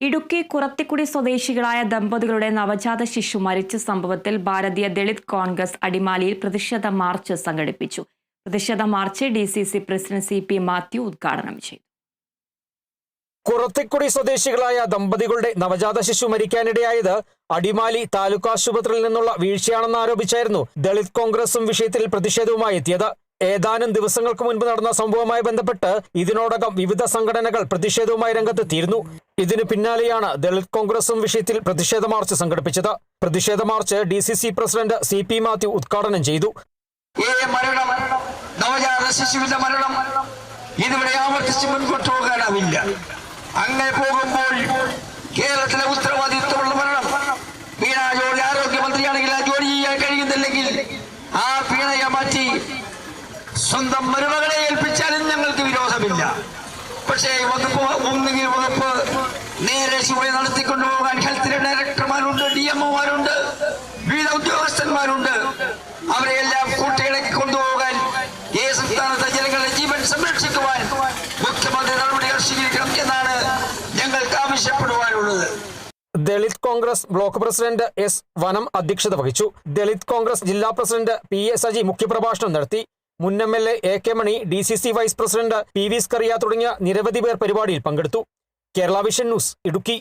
ഇടുക്കി കുറത്തിക്കുടി സ്വദേശികളായ ദമ്പതികളുടെ നവജാത ശിശു മരിച്ച സംഭവത്തിൽ ഭാരതീയ ദളിത് കോൺഗ്രസ് അടിമാലിയിൽ പ്രതിഷേധ മാർച്ച് സംഘടിപ്പിച്ചു. പ്രതിഷേധ march D C C president C P Mathew ഉദ്ഘാടനം ചെയ്തു. കുറത്തിക്കുടി സ്വദേശികളായ ദമ്പതികളുടെ നവജാത ശിശു മരിക്കാനിടയായത് അടിമാലി താലൂക്ക് ആശുപത്രിയിൽ നിന്നുള്ള വീഴ്ചയാണെന്ന് ആരോപിച്ചായിരുന്നു ദളിത് കോൺഗ്രസും വിഷയത്തിൽ പ്രതിഷേധവുമായി എത്തിയത്. ഏതാനും ദിവസങ്ങൾക്ക് മുൻപ് നടന്ന സംഭവവുമായി ബന്ധപ്പെട്ട് ഇതിനോടകം വിവിധ സംഘടനകൾ പ്രതിഷേധവുമായി രംഗത്തെത്തിയിരുന്നു. ഇതിനു പിന്നാലെയാണ് ദളിത് കോൺഗ്രസും വിഷയത്തിൽ പ്രതിഷേധ മാർച്ച് സംഘടിപ്പിച്ചത്. പ്രതിഷേധ march D C C president C P Mathew ഉദ്ഘാടനം ചെയ്തു. ഈ മരണം നവജാത ശിശുവിന്റെ മരണം. ഇതിവിടെ ആവർത്തിച്ച് മുൻപോട്ട് പോകാനാവില്ല. അങ്ങനെ പോകുമ്പോൾ കേരളത്തിലെ ഉത്തരവാദിത്വമുള്ള മരണം. വീണ ജോലി ആരോഗ്യമന്ത്രിയാണെങ്കിൽ ആ ജോലി ചെയ്യാൻ കഴിയുന്നില്ലെങ്കിൽ ആ വീണയെ മാറ്റി സ്വന്തം മരുമകളെ ഏൽപ്പിച്ചാലും ഞങ്ങൾക്ക് വിരോധമില്ല. പക്ഷേ വകുപ്പ് ഒന്നുകിൽ വകുപ്പ് നേരെ ചുവടെ നടത്തിക്കൊണ്ടുപോകാൻ ഹെൽത്ത് ഡയറക്ടർമാരുണ്ട് ഡി എംഒമാരുണ്ട് വിവിധ ഉദ്യോഗസ്ഥന്മാരുണ്ട്. അവരെയെല്ലാം കൂട്ടിയിടക്കി കൊണ്ടുപോകാൻ ഈ സംസ്ഥാനത്തെ ജനങ്ങളുടെ ജീവൻ സംരക്ഷിക്കുവാൻ മുഖ്യമന്ത്രി നടപടികൾ സ്വീകരിക്കണം എന്നാണ് ഞങ്ങൾക്ക് ആവശ്യപ്പെടുവാനുള്ളത്. Dalit Congress block president S Vanam അധ്യക്ഷത വഹിച്ചു. ദളിത് കോൺഗ്രസ് ജില്ലാ പ്രസിഡന്റ് പി എ സജി മുഖ്യപ്രഭാഷണം നടത്തി. മുൻ M L A A K Mani D C C vice president P V Skaria തുടങ്ങിയ നിരവധി പേർ പരിപാടിയിൽ പങ്കെടുത്തു. Kerala vision news Idukki.